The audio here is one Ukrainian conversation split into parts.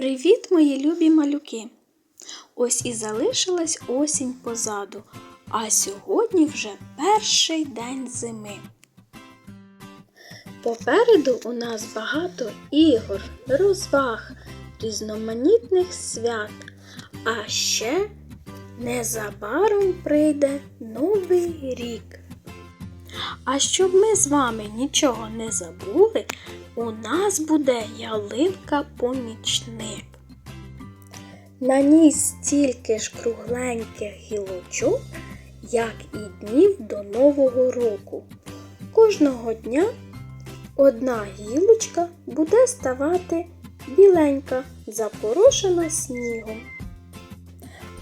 Привіт, мої любі малюки! Ось і залишилась осінь позаду, а сьогодні вже перший день зими. Попереду у нас багато ігор, розваг, різноманітних свят, а ще незабаром прийде Новий рік. А щоб ми з вами нічого не забули, у нас буде ялинка-помічник. На ній стільки ж кругленьких гілочок, як і днів до Нового року. Кожного дня одна гілочка буде ставати біленька, запорошена снігом.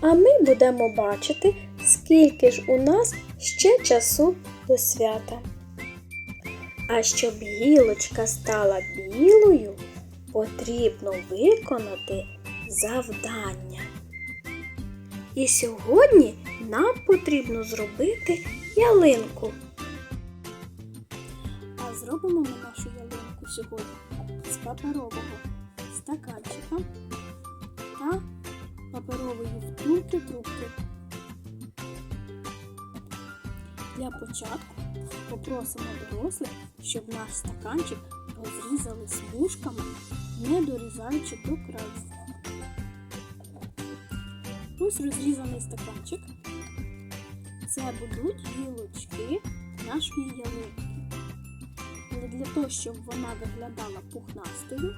А ми будемо бачити, скільки ж у нас ще часу до свята. А щоб гілочка стала білою, потрібно виконати завдання. І сьогодні нам потрібно зробити ялинку. А зробимо ми нашу ялинку сьогодні з паперового стаканчика та паперової втулки трубки. Для початку попросимо дорослих, щоб наш стаканчик розрізали смужками, не дорізаючи до краю. Ось розрізаний стаканчик. Це будуть гілочки нашої ялинки. Але для того, щоб вона виглядала пухнастою,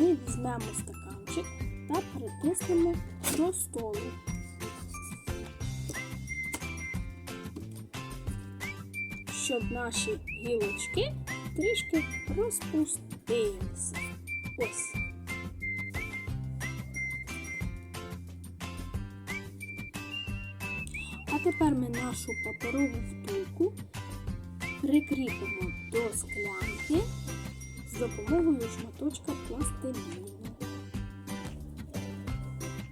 ми візьмемо стаканчик та притиснемо до столу. Щоб наші гілочки трішки розпустилися. Ось. А тепер ми нашу паперову втулку прикріпимо до склянки з допомогою шматочка пластиліну.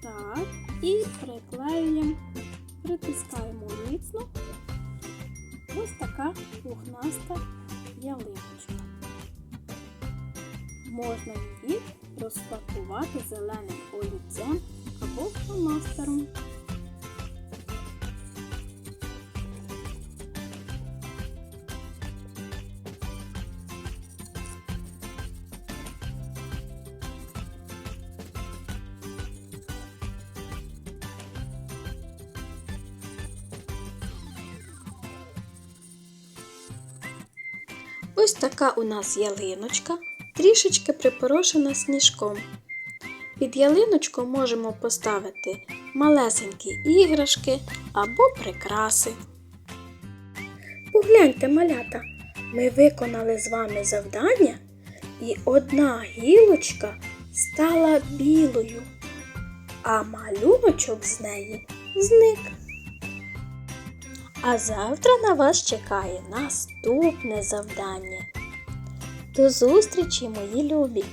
Так, і приклеюємо, притискаємо міцно Ось така пухнаста ялиночка. Можна її розпакувати зеленим олівцем або фломастером. Ось така у нас ялиночка, трішечки припорошена сніжком. Під ялиночку можемо поставити малесенькі іграшки або прикраси. Погляньте, малята, ми виконали з вами завдання, і одна гілочка стала білою, а малюночок з неї зник. А завтра на вас чекає наступне завдання. До зустрічі, мої любі!